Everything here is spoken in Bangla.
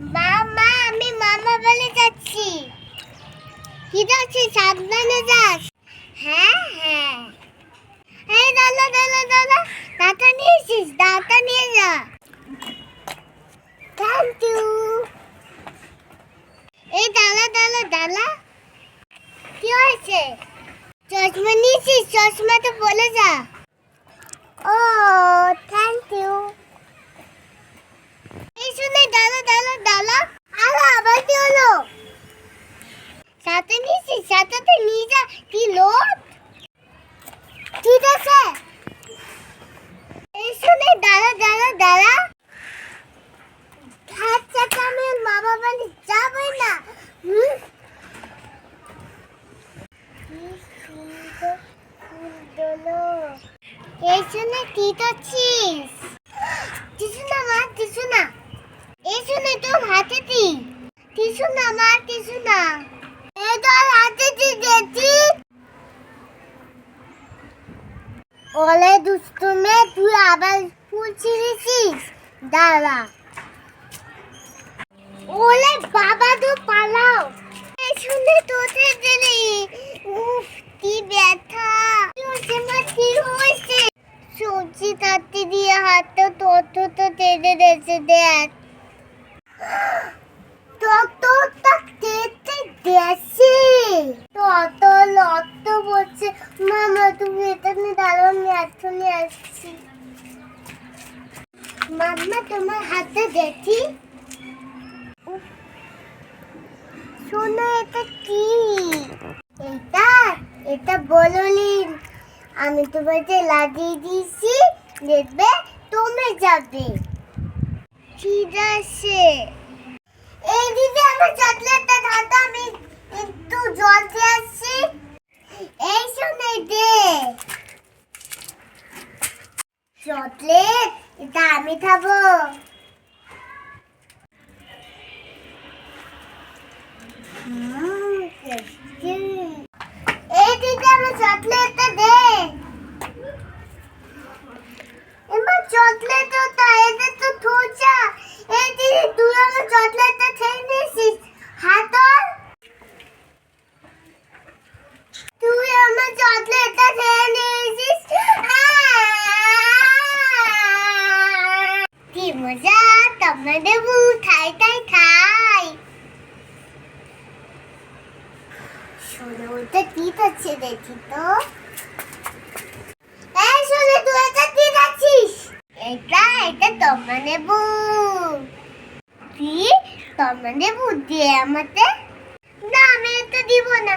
মা মা আমি মামা বলে যাচ্ছি। কি যাচ্ছি সাবধানে যাস। হ্যাঁ হ্যাঁ। এই দাদা দাদা দাদা দাদা নিয়ে এসিস দাদা নিয়ে যা। থ্যাংক ইউ এই দাদা দাদা দাদা, কি হয়েছে? চশমা নিয়েছিস? চশমাটা বলে যা। ও থ্যাংক ইউ এই শুনে দাদা দাদা দাদা আলো আবার কি হলো সাথে নিয়ে কি লোড ঠিক আছে এই শুনে দাদা দাদা আচ্ছা আমি মামা বাড়ি যাবই না। হুম। এই শুনে কি করছিস? কিছু না মা কিছু না এই শুনে তোর হাতে দি কিছু না মা কিছু না এই তোর হাতে দি দেখি ওলে দুষ্টুমে তুই আবার ফুল ছিঁড়েছিস? দাঁড়া। ওলে বাবা তো পালাও। শুনে তোতে দিলি উফ, কি ব্যথা। তোতে কি হয়েছে। সবজি কাটতে দিয়ে হাতটা তত তো টেনে দিয়েছে দেখ এখনই আসছি। মাম্মা তোমার হাতে দেখি। শোনো, এটা কি? এটা এটা আমি তোমাকে লাগিয়ে দিয়েছি, দেখবে, তুমি যাবে। ঠিক আছে। এই দিদি, আমার চকলেটটা খাতো আমি একটু জল দিয়ে আসছি এই শুনে দে চকলেট এটা আমি খাব। হুম, tasty। এই দিদি আমার চকলেটটা দে এবার চকলেট তো এটা তো থোচা এই দিদি তুই আমার চকলেটটা খেয়ে নিয়েছিস হাতল তুই আমার চকলেটটা খেয়ে নিয়েছিস কি তোমরা দেবু খাই খাই খাই শোনো ওটা কি দেখি তো এই শোনে তুই এটা কি খাচ্ছিস এটা এটা তোমরা নেবু কি তোমরা নেবু দিয়ে আমাকে না আমি এটা দিব না